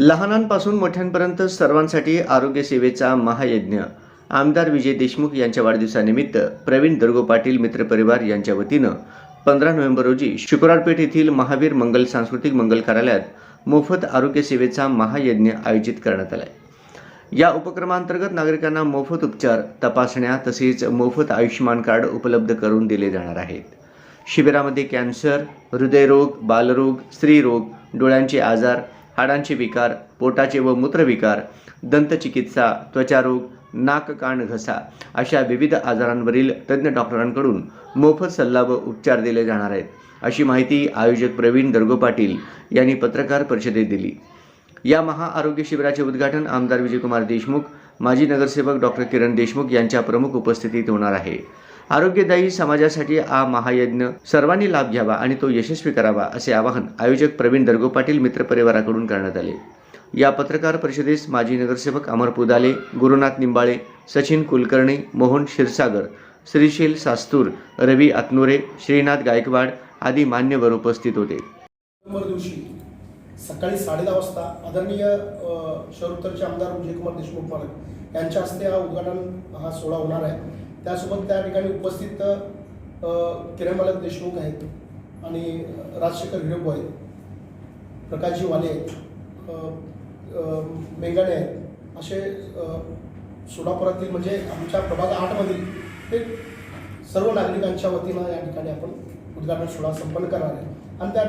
लहानांपासून मोठ्यांपर्यंत सर्वांसाठी आरोग्य सेवेचा महायज्ञ. आमदार विजय देशमुख यांच्या वाढदिवसानिमित्त प्रवीण दर्गो पाटील मित्रपरिवार यांच्या वतीनं पंधरा नोव्हेंबर रोजी शुक्रारपेठ येथील महावीर मंगल सांस्कृतिक मंगल कार्यालयात मोफत आरोग्य सेवेचा महायज्ञ आयोजित करण्यात आला या उपक्रमांतर्गत नागरिकांना मोफत उपचार तपासण्या तसेच मोफत आयुष्यमान कार्ड उपलब्ध करून दिले जाणार आहेत. शिबिरामध्ये कॅन्सर हृदयरोग बालरोग स्त्रीरोग डोळ्यांचे आजार हाडांचे विकार पोटाचे व मूत्रविकार दंतचिकित्सा त्वचारोग नाक कान घसा अशा विविध आजारांवरील तज्ज्ञ डॉक्टरांकडून मोफत सल्ला व उपचार दिले जाणार आहेत. अशी माहिती आयोजक प्रवीण दर्गो पाटील यांनी पत्रकार परिषदेत दिली. या महाआरोग्य शिबिराचे उद्घाटन आमदार विजयकुमार देशमुख माजी नगरसेवक डॉक्टर किरण देशमुख यांच्या प्रमुख उपस्थितीत होणार आहे. आरोग्यदायी समाजासाठी हा महायज्ञ सर्वांनी लाभ घ्यावा आणि तो यशस्वी करावा असे आवाहन आयोजक प्रवीण दर्गो पाटील मित्रपरिवाराकडून करण्यात आले. या पत्रकार परिषदेस माजी नगरसेवक अमर पुदाले गुरुनाथ निंबाळे सचिन कुलकर्णी मोहन क्षीरसागर श्रीशील सास्तूर रवी आतनुरे श्रीनाथ गायकवाड आदी मान्यवर उपस्थित होते. दिवशी सकाळी साडेदहा वाजता आदरणीय शहरोत्तरचे आमदार विजयकुमार देशमुख मालक यांच्या हस्ते हा उद्घाटन हा सोहळा होणार आहे. त्यासोबत त्या ठिकाणी उपस्थित अ, किरण मालक देशमुख आहेत आणि राजशेखर हिरेबो आहेत. प्रकाशजी वाले आहेत. मेंगाणे आहेत. असे सोलापुरातील म्हणजे आमच्या प्रभाग आठमधील ते सर्व नागरिकांच्या वतीनं या ठिकाणी आपण उद्घाटन सोहळा संपन्न करणार आहे. आणि त्या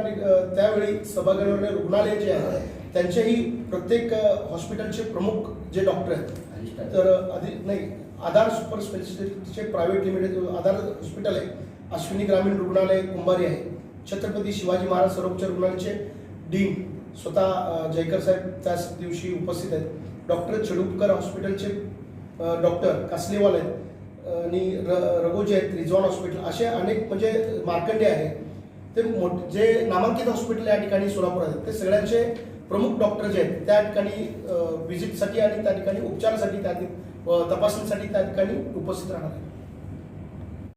त्यावेळी सभागृहाने रुग्णालय जे आहे त्यांचेही प्रत्येक हॉस्पिटलचे प्रमुख जे डॉक्टर आहेत तर आधी नाही आधार सुपर स्पेशालिटीचे प्रायव्हेट लिमिटेड आधार हॉस्पिटल आहे अश्विनी ग्रामीण रुग्णालय कुंभारी आहे. छत्रपती शिवाजी महाराज सर्वोच्च रुग्णालयाचे डीन स्वतः जयकर साहेब त्याच दिवशी उपस्थित आहेत. डॉक्टर चेडुपकर हॉस्पिटलचे डॉक्टर कासलेवाल आहेत. आणि र रघोजी आहेत रिझॉन हॉस्पिटल असे अनेक म्हणजे मार्कंडे आहे. ते मोठ जे नामांकित हॉस्पिटल या ठिकाणी सोलापूर आहेत. ते सगळ्यांचे प्रमुख डॉक्टर जे आहेत. त्या ठिकाणी व्हिजिटसाठी आणि त्या ठिकाणी उपचारासाठी त्या तपासणीसाठी त्या ठिकाणी उपस्थित राहणार आहे